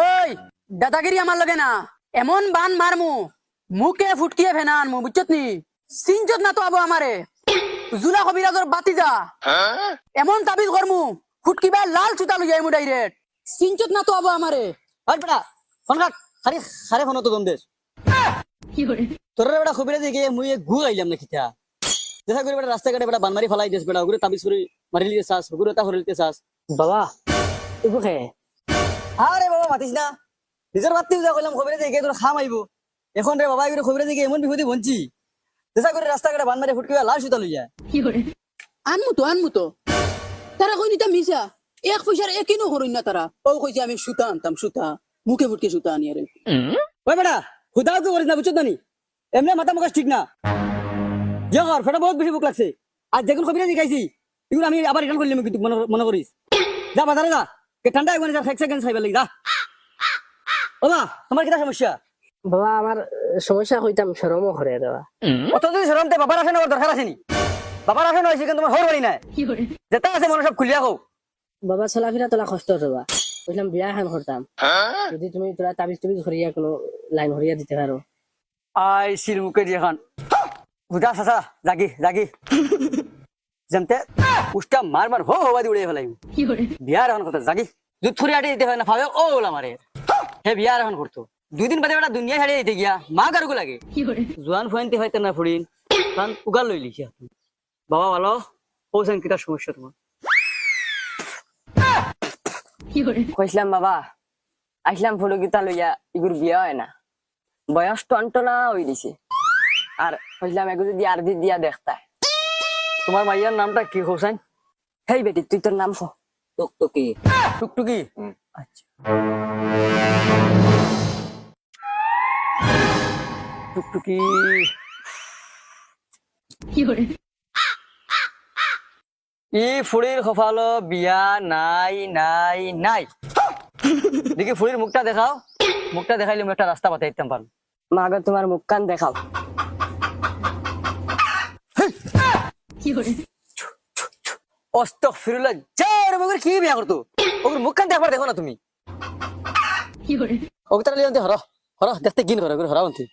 ওই দাদাগিরি আমার লগে না এমন বান মারমু মুখে ফুটকিয়ে ফেনান মু বুঝছত নি? সিনজত না তো আবো আমারে। জুলা কবিরাজর বাতি যা এমন তাবিজ করমু ফুটকিবা লাল চুতা লই যাইমু ডাইরেক্ট। সিনজত না তো আবো আমারে। আর বেটা ফোন কাট খালি খারে ফোন তো দন্দেশ তোর বেটা খুবিরা দিকে মুই গু আইলাম না খিতা দেখা করে বেটা রাস্তা কাটে বেটা বানমারি ফলাই দিস বেটা ওগুলো তাবিজ করে মারি লিতে চাস ওগুলো তা হরিলতে চাস। বাবা এগু খে আরে বাবা মাতিস না। নিজের বাত্তি যা কইলাম খবরে দিকে তোর খাম আইব এখন রে বাবা এগুলো খবরে দিকে এমন বিপদে বঞ্চি। দেখা করে রাস্তা কাটে বানমারি ফুটকি লাল সুতা লইয়া আনমু তো আনমু তো। তারা কই নিতা মিশা এক পয়সার একিনো হরই না তারা ও কইছে আমি সুতা আনতাম সুতা মুখে ফুটকে সুতা আনি আরে ওই বেটা হুদাও কি করিস না বুঝছ না এমনি মাথা মুখাস ঠিক না। যে কর ফেটা বহুত বেশি বুক লাগছে। আর যেগুলো খবরে দেখাইছি এগুলো আমি আবার রিটার্ন করলাম কিন্তু মনে মনে করিস যা বাজারে যা। ঠান্ডা একবার যা ফেক সেকেন্ড খাইবে লাগি। যা তোমার কিটা সমস্যা? বাবা আমার সমস্যা কইতাম সরমও করে দেওয়া অত যদি সরমতে বাবার আসে না দরকার আসেনি বাবার আসে না হয়েছে কিন্তু তোমার হর বাড়ি নাই। যেটা আছে মনে সব খুলিয়া কও। বাবা চলাফেরা তোলা কষ্ট দেবা কইলাম বিয়া এখন করতাম। যদি তুমি তোরা তাবিজ তুবিজ হরিয়া কোনো লাইন হরিয়া দিতে পারো। আই সির মুখে দিয়ে এখন বুঝা সাসা জাগি জাগি। যেমতে উষ্টা মার মার হো হবা দি উড়ে ফেলাই বিয়ার এখন কথা জাগি। দুধ ফুরি আটে দিতে হয় না ভাবে ও ওলা মারে হে বিয়ার এখন করতো দুই দিন বাদে বেটা দুনিয়া ছাড়িয়ে দিতে গিয়া মা কারুকু লাগে। জোয়ান ফুয়ানতে হয়তো না ফুরিন কারণ উগাল লই লিখি বাবা ভালো পৌঁছান কিটা সমস্যা তোমার কইছিলাম বাবা আসলাম ফুলো গীতা লইয়া ইগুর বিয়া হয় না। বয়স টনটনা হয়ে দিছে। আর কইছিলাম এগুলো যদি আর দিয়া দেখতা। তোমার মাইয়ার নামটা কি হোসেন হেই বেটি তুই তোর নাম কো। টুকটুকি। টুকটুকি? আচ্ছা। টুকটুকি। ই ফুড়ির কপালো বিয়া নাই নাই নাই। দেখি ফুড়ির মুখটা দেখাও। মুখটা দেখাইলে আমি একটা রাস্তা বাতাই দিতাম পারো মাগো তোমার মুখ কান দেখাও। অস্তক ফিরুল্লাহ যার মগর কি বিয়া করতো ওগুলো মুখ কান দেখবার দেখো না তুমি ওকে তারা লিয়ে হর হর দেখতে গিন করো হরাও তুই